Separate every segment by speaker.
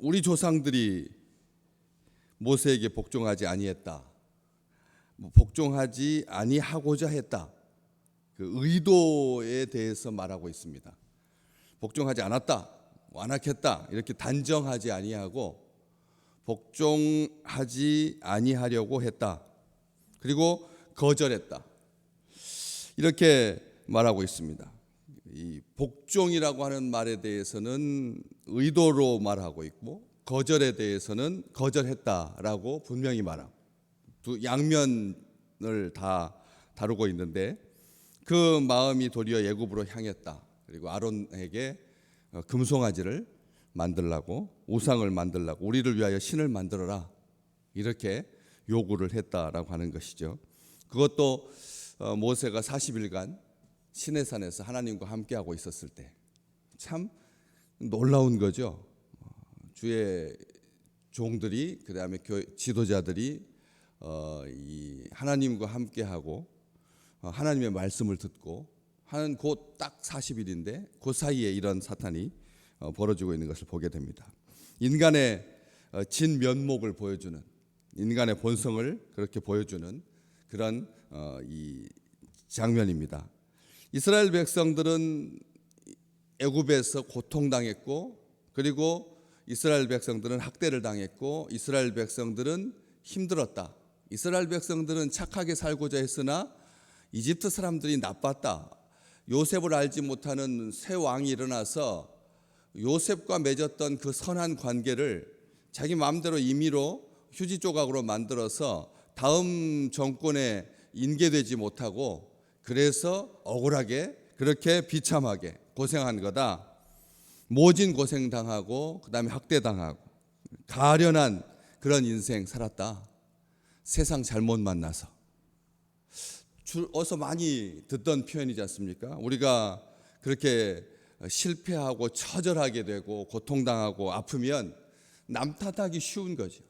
Speaker 1: 우리 조상들이 모세에게 복종하지 아니했다. 뭐 복종하지 아니하고자 했다. 그 의도에 대해서 말하고 있습니다. 복종하지 않았다. 완악했다. 이렇게 단정하지 아니하고 복종하지 아니하려고 했다. 그리고 거절했다. 이렇게 말하고 있습니다. 이 복종이라고 하는 말에 대해서는 의도로 말하고 있고 거절에 대해서는 거절했다라고 분명히 말하고 두 양면을 다 다루고 있는데 그 마음이 도리어 예굽으로 향했다. 그리고 아론에게 어, 금송아지를 만들라고 우상을 만들라고 우리를 위하여 신을 만들어라 이렇게 요구를 했다라고 하는 것이죠. 그것도 어, 모세가 40일간 시내산에서 하나님과 함께하고 있었을 때 참 놀라운 거죠. 어, 주의 종들이 그다음에 교 지도자들이 어, 이 하나님과 함께하고 어, 하나님의 말씀을 듣고 하는 곧 딱 40일인데 그 사이에 이런 사탄이 어, 벌어지고 있는 것을 보게 됩니다. 인간의 어, 진 면목을 보여주는 인간의 본성을 그렇게 보여주는 그런 어, 이 장면입니다. 이스라엘 백성들은 애굽에서 고통당했고 그리고 이스라엘 백성들은 학대를 당했고 이스라엘 백성들은 힘들었다. 이스라엘 백성들은 착하게 살고자 했으나 이집트 사람들이 나빴다. 요셉을 알지 못하는 새 왕이 일어나서 요셉과 맺었던 그 선한 관계를 자기 마음대로 임의로 휴지 조각으로 만들어서 다음 정권에 인계되지 못하고 그래서 억울하게 그렇게 비참하게 고생한 거다. 모진 고생 당하고 그다음에 학대 당하고 가련한 그런 인생 살았다. 세상 잘못 만나서 줄 어서 많이 듣던 표현이지 않습니까? 우리가 그렇게 실패하고 처절하게 되고 고통당하고 아프면 남 탓하기 쉬운 거죠.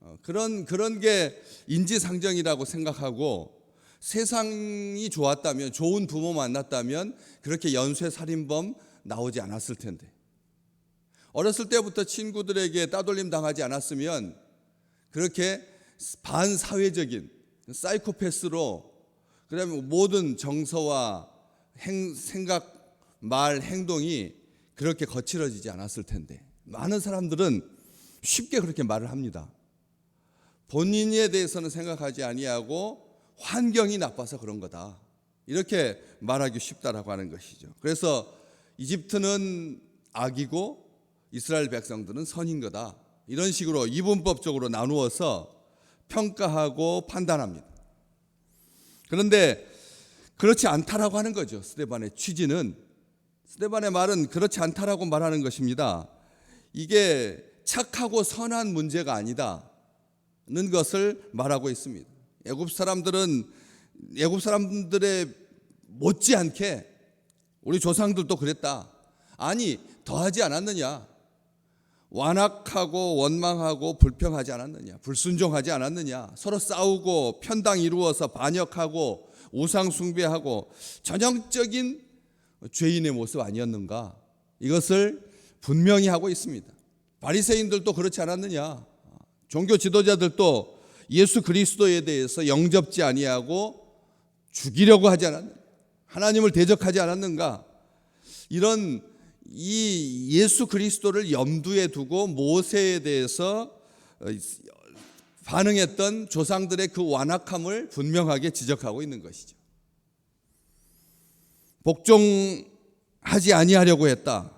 Speaker 1: 어, 그런 그런 게 인지상정이라고 생각하고 세상이 좋았다면 좋은 부모 만났다면 그렇게 연쇄 살인범 나오지 않았을 텐데 어렸을 때부터 친구들에게 따돌림 당하지 않았으면 그렇게 반사회적인 사이코패스로 그다음에 모든 정서와 행, 생각, 말, 행동이 그렇게 거칠어지지 않았을 텐데 많은 사람들은 쉽게 그렇게 말을 합니다. 본인에 대해서는 생각하지 아니하고 환경이 나빠서 그런 거다. 이렇게 말하기 쉽다라고 하는 것이죠. 그래서 이집트는 악이고 이스라엘 백성들은 선인 거다. 이런 식으로 이분법적으로 나누어서 평가하고 판단합니다. 그런데 그렇지 않다라고 하는 거죠. 스테반의 취지는 스테반의 말은 그렇지 않다라고 말하는 것입니다. 이게 착하고 선한 문제가 아니다는 것을 말하고 있습니다. 애굽 사람들은 애굽 사람들의 못지않게 우리 조상들도 그랬다. 아니 더하지 않았느냐? 완악하고 원망하고 불평하지 않았느냐? 불순종하지 않았느냐? 서로 싸우고 편당 이루어서 반역하고 우상 숭배하고 전형적인 죄인의 모습 아니었는가? 이것을 분명히 하고 있습니다. 바리새인들도 그렇지 않았느냐? 종교 지도자들도 예수 그리스도에 대해서 영접지 아니하고 죽이려고 하지 않았느냐? 하나님을 대적하지 않았는가? 이런 이 예수 그리스도를 염두에 두고 모세에 대해서 반응했던 조상들의 그 완악함을 분명하게 지적하고 있는 것이죠. 복종하지 아니하려고 했다.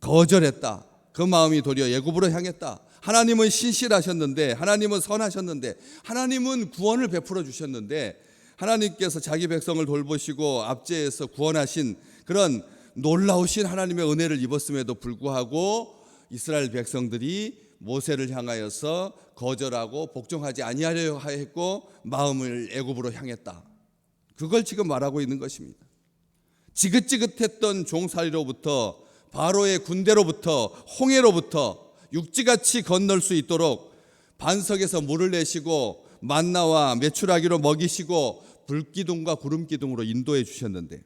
Speaker 1: 거절했다. 그 마음이 도리어 예굽으로 향했다. 하나님은 신실하셨는데 하나님은 선하셨는데 하나님은 구원을 베풀어 주셨는데 하나님께서 자기 백성을 돌보시고 압제에서 구원하신 그런 놀라우신 하나님의 은혜를 입었음에도 불구하고 이스라엘 백성들이 모세를 향하여서 거절하고 복종하지 아니하려 했고 마음을 애굽으로 향했다. 그걸 지금 말하고 있는 것입니다. 지긋지긋했던 종살이로부터 바로의 군대로부터 홍해로부터 육지같이 건널 수 있도록 반석에서 물을 내시고 만나와 메추라기로 먹이시고 불기둥과 구름기둥으로 인도해 주셨는데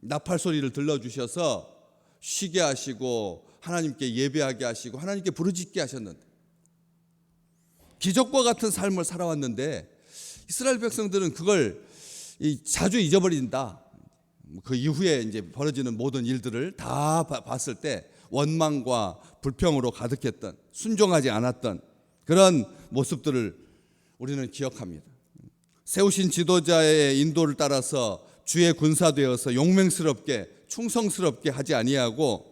Speaker 1: 나팔 소리를 들려 주셔서 쉬게 하시고 하나님께 예배하게 하시고 하나님께 부르짖게 하셨는데 기적과 같은 삶을 살아왔는데 이스라엘 백성들은 그걸 이- 자주 잊어버린다. 그 이후에 이제 벌어지는 모든 일들을 다 봐- 봤을 때 원망과 불평으로 가득했던 순종하지 않았던 그런 모습들을 우리는 기억합니다. 세우신 지도자의 인도를 따라서 주의 군사 되어서 용맹스럽게 충성스럽게 하지 아니하고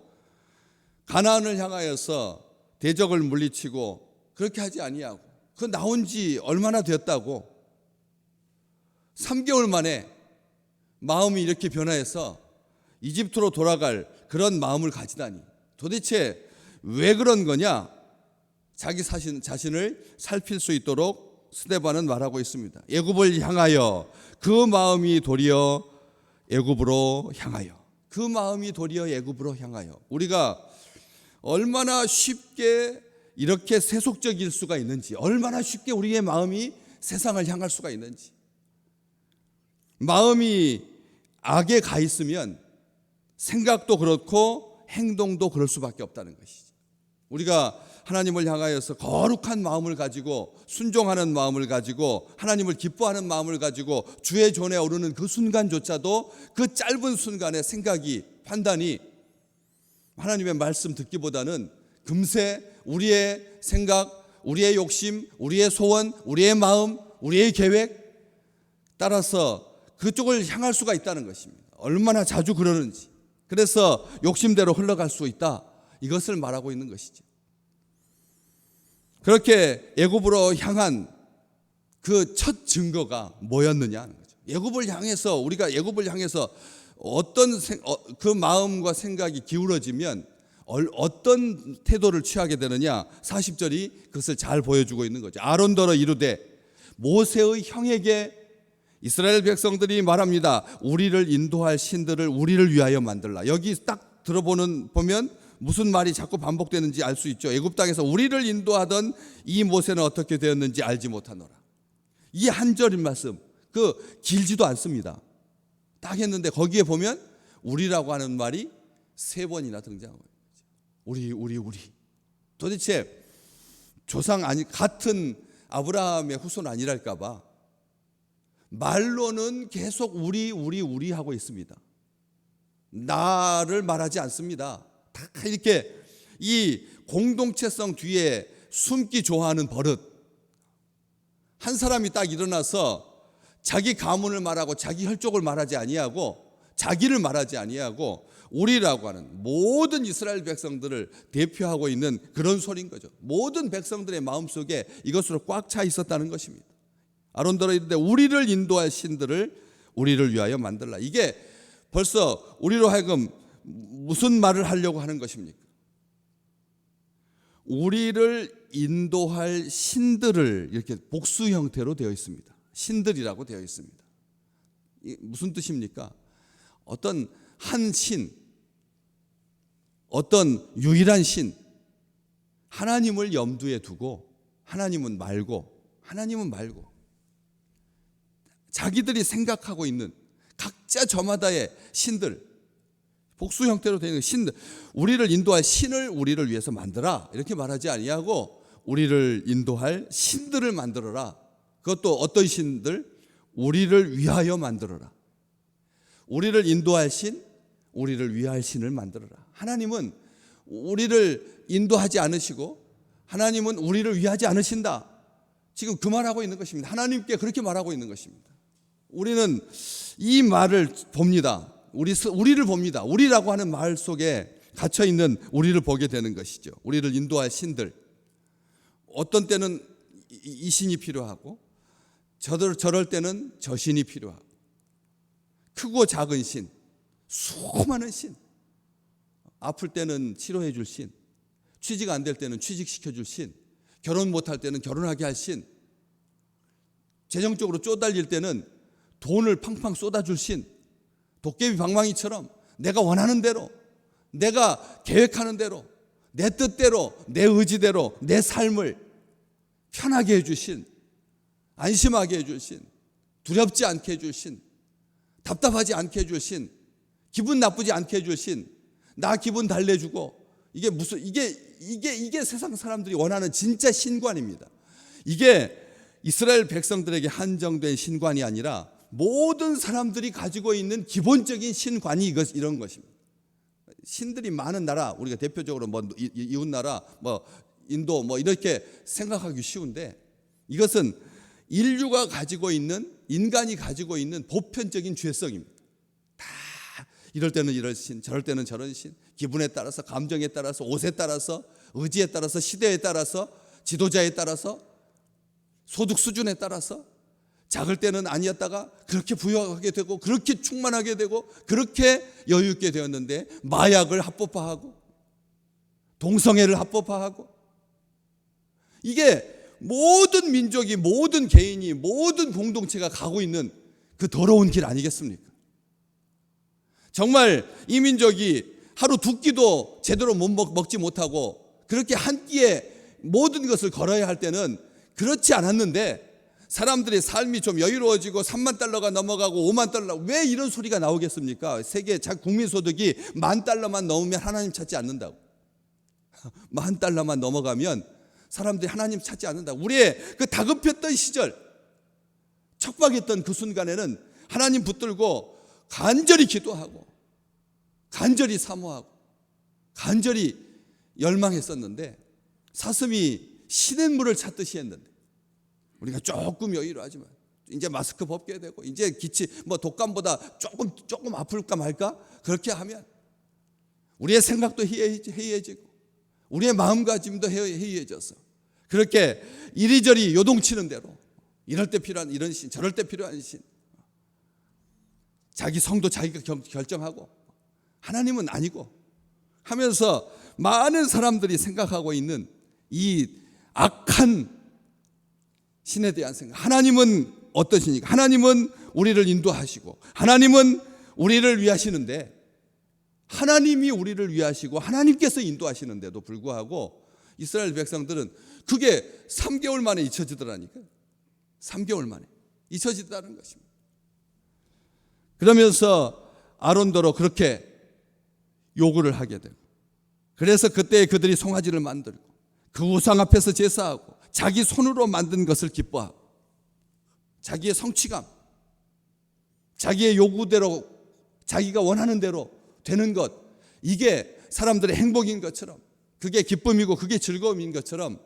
Speaker 1: 가나안을 향하여서 대적을 물리치고 그렇게 하지 아니하고 그 나온 지 얼마나 되었다고 3개월 만에 마음이 이렇게 변화해서 이집트로 돌아갈 그런 마음을 가지다니 도대체 왜 그런 거냐? 자기 자신, 자신을 살필 수 있도록 스데반은 말하고 있습니다. 애굽을 향하여 그 마음이 도리어 애굽으로 향하여 그 마음이 도리어 애굽으로 향하여 우리가 얼마나 쉽게 이렇게 세속적일 수가 있는지 얼마나 쉽게 우리의 마음이 세상을 향할 수가 있는지 마음이 악에 가 있으면 생각도 그렇고 행동도 그럴 수밖에 없다는 것이죠. 우리가 하나님을 향하여서 거룩한 마음을 가지고 순종하는 마음을 가지고 하나님을 기뻐하는 마음을 가지고 주의 존에 오르는 그 순간조차도 그 짧은 순간의 생각이 판단이 하나님의 말씀 듣기보다는 금세 우리의 생각, 우리의 욕심, 우리의 소원, 우리의 마음, 우리의 계획 따라서 그쪽을 향할 수가 있다는 것입니다. 얼마나 자주 그러는지. 그래서 욕심대로 흘러갈 수 있다. 이것을 말하고 있는 것이죠. 그렇게 애굽으로 향한 그 첫 증거가 뭐였느냐 하는 거죠. 애굽을 향해서 우리가 애굽을 향해서 어떤 생, 어, 그 마음과 생각이 기울어지면 얼- 어떤 태도를 취하게 되느냐 40절이 그것을 잘 보여주고 있는 거죠. 아론더러 이르되 모세의 형에게 이스라엘 백성들이 말합니다. 우리를 인도할 신들을 우리를 위하여 만들라. 여기 딱 들어보는 보면 무슨 말이 자꾸 반복되는지 알 수 있죠. 애굽 땅에서 우리를 인도하던 이 모세는 어떻게 되었는지 알지 못하노라. 이 한 절인 말씀 그 길지도 않습니다. 딱 했는데 거기에 보면 우리라고 하는 말이 세 번이나 거죠. 우리 우리 우리. 도대체 조상 아니 같은 아브라함의 후손 아니랄까 봐 말로는 계속 우리 우리 우리 하고 있습니다. 나를 말하지 않습니다. 다 이렇게 이 공동체성 뒤에 숨기 좋아하는 버릇. 한 사람이 딱 일어나서 자기 가문을 말하고 자기 혈족을 말하지 아니하고 자기를 말하지 아니하고 우리라고 하는 모든 이스라엘 백성들을 대표하고 있는 그런 소리인 거죠. 모든 백성들의 마음속에 이것으로 꽉 차 있었다는 것입니다. 아론더러 이르되 우리를 인도할 신들을 우리를 위하여 만들라. 이게 벌써 우리로 하여금 무슨 말을 하려고 하는 것입니까? 우리를 인도할 신들을 이렇게 복수 형태로 되어 있습니다. 신들이라고 되어 있습니다. 이 무슨 뜻입니까? 어떤 한 신, 어떤 유일한 신, 하나님을 염두에 두고 하나님은 말고 하나님은 말고 자기들이 생각하고 있는 각자 저마다의 신들 복수 형태로 되는 신들 우리를 인도할 신을 우리를 위해서 만들어. 이렇게 말하지 아니하고 우리를 인도할 신들을 만들어라. 그것도 어떤 신들? 우리를 위하여 만들어라. 우리를 인도할 신 우리를 위할 신을 만들어라. 하나님은 우리를 인도하지 않으시고 하나님은 우리를 위하지 않으신다. 지금 그 말하고 있는 것입니다. 하나님께 그렇게 말하고 있는 것입니다. 우리는 이 말을 봅니다. 우리 우리를 봅니다. 우리라고 하는 말 속에 갇혀 있는 우리를 보게 되는 것이죠. 우리를 인도할 신들. 어떤 때는 이- 이 신이 필요하고 저들 저럴 때는 저 신이 필요하고 크고 작은 신, 수많은 신. 아플 때는 치료해 줄 신, 취직 안 될 때는 취직시켜 줄 신, 결혼 못할 때는 결혼하게 할 신, 재정적으로 쪼달릴 때는 돈을 팡팡 쏟아줄 신, 도깨비 방망이처럼 내가 원하는 대로, 내가 계획하는 대로, 내 뜻대로, 내 의지대로 내 삶을 편하게 해주신, 안심하게 해주신, 두렵지 않게 해주신, 답답하지 않게 해주신, 기분 나쁘지 않게 해주신, 나 기분 달래주고 이게 무슨 이게 이게 이게 세상 사람들이 원하는 진짜 신관입니다. 이게 이스라엘 백성들에게 한정된 신관이 아니라 모든 사람들이 가지고 있는 기본적인 신관이 이것 이런 것입니다. 신들이 많은 나라 우리가 대표적으로 뭐 이웃 나라 뭐 인도 뭐 이렇게 생각하기 쉬운데 이것은 인류가 가지고 있는 인간이 가지고 있는 보편적인 죄성입니다. 다 이럴 때는 이럴 신, 저럴 때는 저런 신, 기분에 따라서 감정에 따라서 옷에 따라서 의지에 따라서 시대에 따라서 지도자에 따라서 소득 수준에 따라서 작을 때는 아니었다가 그렇게 부여하게 되고 그렇게 충만하게 되고 그렇게 여유 있게 되었는데 마약을 합법화하고 동성애를 합법화하고 이게 모든 민족이 모든 개인이 모든 공동체가 가고 있는 그 더러운 길 아니겠습니까? 정말 이 민족이 하루 두 끼도 제대로 못 먹, 먹지 못하고 그렇게 한 끼에 모든 것을 걸어야 할 때는 그렇지 않았는데 사람들의 삶이 좀 여유로워지고 3만 달러가 넘어가고 5만 달러 왜 이런 소리가 나오겠습니까? 세계 자 국민 소득이 만 달러만 넘으면 하나님 찾지 않는다고. 만 달러만 넘어가면 사람들이 하나님 찾지 않는다. 우리의 그 다급했던 시절, 척박했던 그 순간에는 하나님 붙들고 간절히 기도하고 간절히 사모하고 간절히 열망했었는데 사슴이 시냇물을 찾듯이 했는데 우리가 조금 여유로하지만 이제 마스크 벗게 되고 이제 기치 뭐 독감보다 조금 조금 아플까 말까? 그렇게 하면 우리의 생각도 해이해지- 해이해지고 우리의 마음가짐도 해- 해이해져서 그렇게 이리저리 요동치는 대로 이럴 때 필요한 이런 신 저럴 때 필요한 신 자기 성도 자기가 결- 결정하고 하나님은 아니고 하면서 많은 사람들이 생각하고 있는 이 악한 신에 대한 생각. 하나님은 어떠시니까? 하나님은 우리를 인도하시고 하나님은 우리를 위하시는데 하나님이 우리를 위하시고 하나님께서 인도하시는데도 불구하고 이스라엘 백성들은 그게 3개월 만에 잊혀지더라니까요. 3개월 만에 잊혀지다는 것입니다. 그러면서 아론도로 그렇게 요구를 하게 되고 그래서 그때 그들이 송아지를 만들고 그 우상 앞에서 제사하고 자기 손으로 만든 것을 기뻐하고 자기의 성취감. 자기의 요구대로 자기가 원하는 대로 되는 것. 이게 사람들의 행복인 것처럼 그게 기쁨이고 그게 즐거움인 것처럼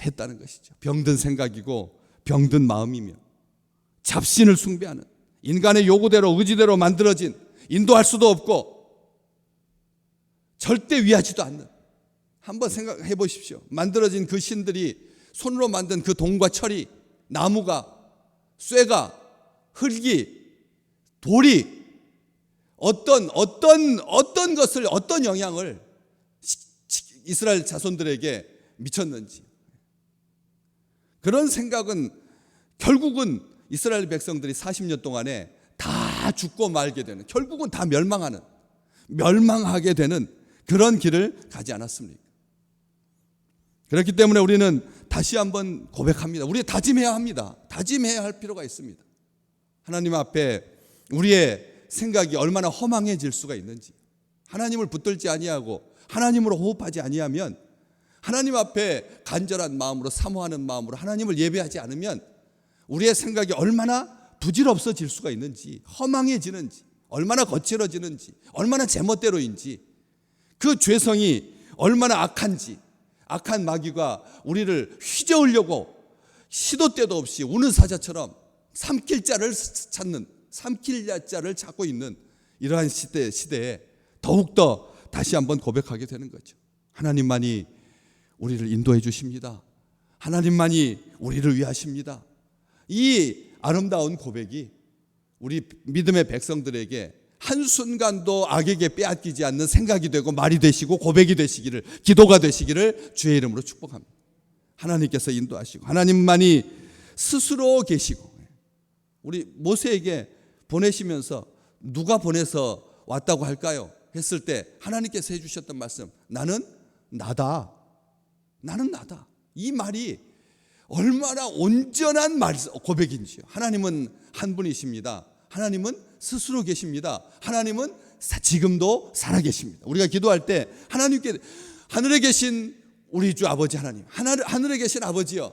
Speaker 1: 했다는 것이죠. 병든 생각이고 병든 마음이며 잡신을 숭배하는 인간의 요구대로 의지대로 만들어진 인도할 수도 없고 절대 위하지도 않는 한번 생각해 보십시오. 만들어진 그 신들이 손으로 만든 그 동과 철이 나무가 쇠가 흙이 돌이 어떤 어떤 어떤 것을 어떤 영향을 이스라엘 자손들에게 미쳤는지 그런 생각은 결국은 이스라엘 백성들이 40년 동안에 다 죽고 말게 되는 결국은 다 멸망하는 멸망하게 되는 그런 길을 가지 않았습니까? 그렇기 때문에 우리는 다시 한번 고백합니다. 우리 다짐해야 합니다. 다짐해야 할 필요가 있습니다. 하나님 앞에 우리의 생각이 얼마나 허망해질 수가 있는지 하나님을 붙들지 아니하고 하나님으로 호흡하지 아니하면 하나님 앞에 간절한 마음으로 사모하는 마음으로 하나님을 예배하지 않으면 우리의 생각이 얼마나 부질없어질 수가 있는지 허망해지는지 얼마나 거칠어지는지 얼마나 제멋대로인지 그 죄성이 얼마나 악한지 악한 마귀가 우리를 휘저으려고 시도 때도 없이 우는 사자처럼 삼킬 자를 찾는 삼킬 자를 찾고 있는 이러한 시대 시대에 더욱 더 다시 한번 고백하게 되는 거죠. 하나님만이 우리를 인도해 주십니다. 하나님만이 우리를 위하십니다. 이 아름다운 고백이 우리 믿음의 백성들에게 한순간도 악에게 빼앗기지 않는 생각이 되고 말이 되시고 고백이 되시기를 기도가 되시기를 주의 이름으로 축복합니다. 하나님께서 인도하시고 하나님만이 스스로 계시고 우리 모세에게 보내시면서 누가 보내서 왔다고 할까요? 했을 때 하나님께서 해주셨던 말씀 나는 나다. 나는 나다. 이 말이 얼마나 온전한 말 고백인지요. 하나님은 한 분이십니다. 하나님은 스스로 계십니다. 하나님은 사- 지금도 살아 계십니다. 우리가 기도할 때 하나님께 하늘에 계신 우리 주 아버지 하나님, 하늘, 하늘에 계신 아버지요.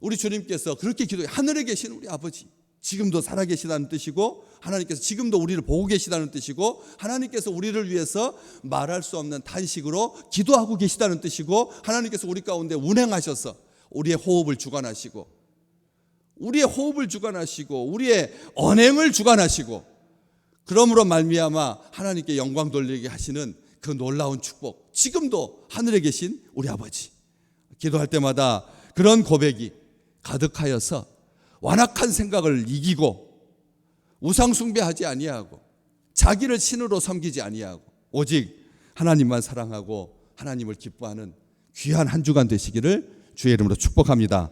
Speaker 1: 우리 주님께서 그렇게 기도해 하늘에 계신 우리 아버지 지금도 살아 계시다는 뜻이고 하나님께서 지금도 우리를 보고 계시다는 뜻이고 하나님께서 우리를 위해서 말할 수 없는 탄식으로 기도하고 계시다는 뜻이고 하나님께서 우리 가운데 운행하셔서 우리의 호흡을 주관하시고 우리의 호흡을 주관하시고 우리의 언행을 주관하시고 그러므로 말미암아 하나님께 영광 돌리게 하시는 그 놀라운 축복 지금도 하늘에 계신 우리 아버지 기도할 때마다 그런 고백이 가득하여서 완악한 생각을 이기고 우상 숭배하지 아니하고 자기를 신으로 섬기지 아니하고 오직 하나님만 사랑하고 하나님을 기뻐하는 귀한 한 주간 되시기를 주의 이름으로 축복합니다.